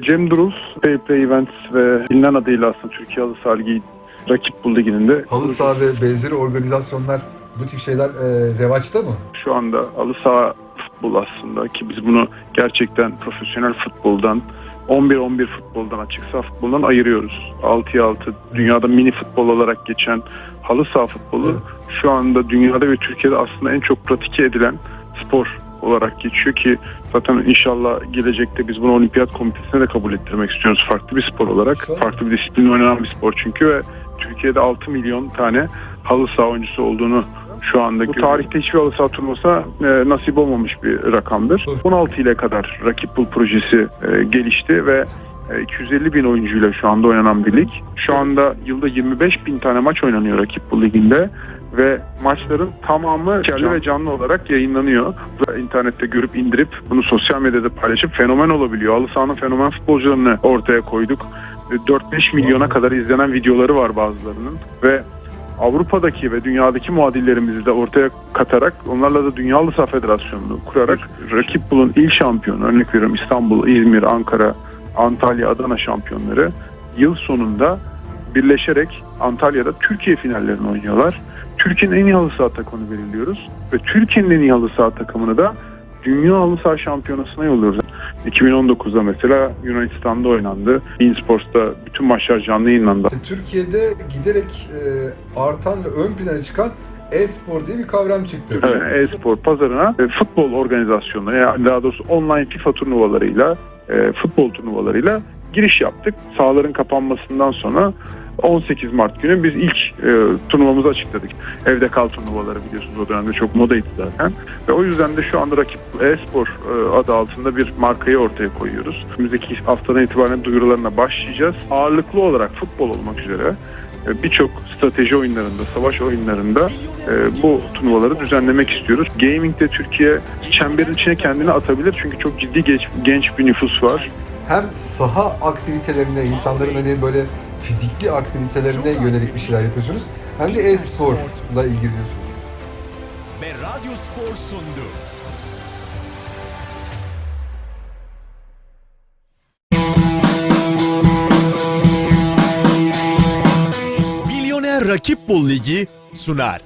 Cem Durul, Payplay Events ve bilinen adıyla aslında Türkiye Halı Ligi Rakip Bul Ligi'nin de Halı saha ve benzeri organizasyonlar bu tip şeyler e, revaçta mı? şu anda halı saha futbol aslında ki biz bunu gerçekten profesyonel futboldan 11-11 futboldan açık saha futboldan ayırıyoruz. 6'ya 6 dünyada mini futbol olarak geçen halı saha futbolu Evet. şu anda dünyada ve Türkiye'de aslında en çok pratike edilen spor olarak geçiyor ki zaten inşallah gelecekte biz bunu olimpiyat komitesine de kabul ettirmek istiyoruz farklı bir spor olarak. Farklı bir disiplin oynanan bir spor çünkü ve Türkiye'de 6 milyon tane halı saha oyuncusu olduğunu şu anda bu tarihte hiçbir halı saha turnuvasına e, nasip olmamış bir rakamdır. Evet. 16 ile kadar Rakip Bul projesi e, gelişti ve 250 bin oyuncuyla şu anda oynanan bir lig. Şu anda yılda 25 bin tane maç oynanıyor Rakip Bul Ligi'nde ve maçların tamamı yerli ve canlı olarak yayınlanıyor. Ve internette görüp indirip bunu sosyal medyada paylaşıp fenomen olabiliyor. Halı sahanın fenomen futbolcularını ortaya koyduk. E, 4-5 milyona kadar izlenen videoları var bazılarının ve Avrupa'daki ve dünyadaki muadillerimizi de ortaya katarak onlarla da Dünya Halı Saha Federasyonu'nu kurarak rakip bulun il şampiyonu örnek veriyorum İstanbul, İzmir, Ankara, Antalya, Adana şampiyonları yıl sonunda birleşerek Antalya'da Türkiye finallerini oynuyorlar. Türkiye'nin en iyi halı saha takımını belirliyoruz ve Türkiye'nin en iyi halı saha takımını da Dünya Halı Saha Şampiyonası'na yolluyoruz. 2019'da mesela Yunanistan'da oynandı. Sports'ta bütün maçlar canlı yayınlandı. Türkiye'de giderek e, artan ve ön plana çıkan e-spor diye bir kavram çıktı. Evet, e-spor pazarına e, futbol organizasyonları yani daha doğrusu online FIFA turnuvalarıyla e, futbol turnuvalarıyla giriş yaptık. Sahaların kapanmasından sonra 18 Mart günü biz ilk e, turnuvamızı açıkladık. Evde kal turnuvaları biliyorsunuz o dönemde çok modaydı zaten. Ve o yüzden de şu anda rakip e-spor e, adı altında bir markayı ortaya koyuyoruz. Önümüzdeki haftadan itibaren duyurularına başlayacağız. Ağırlıklı olarak futbol olmak üzere birçok strateji oyunlarında, savaş oyunlarında e, bu turnuvaları düzenlemek istiyoruz. Gaming'de Türkiye çemberin içine kendini atabilir çünkü çok ciddi genç, genç bir nüfus var. Hem saha aktivitelerine, insanların hani böyle fizikli aktivitelerine yönelik bir şeyler yapıyorsunuz. Hem de e-sporla ilgileniyorsunuz. Ve Radyo Spor sundu. Rakip Bul Ligi sunar.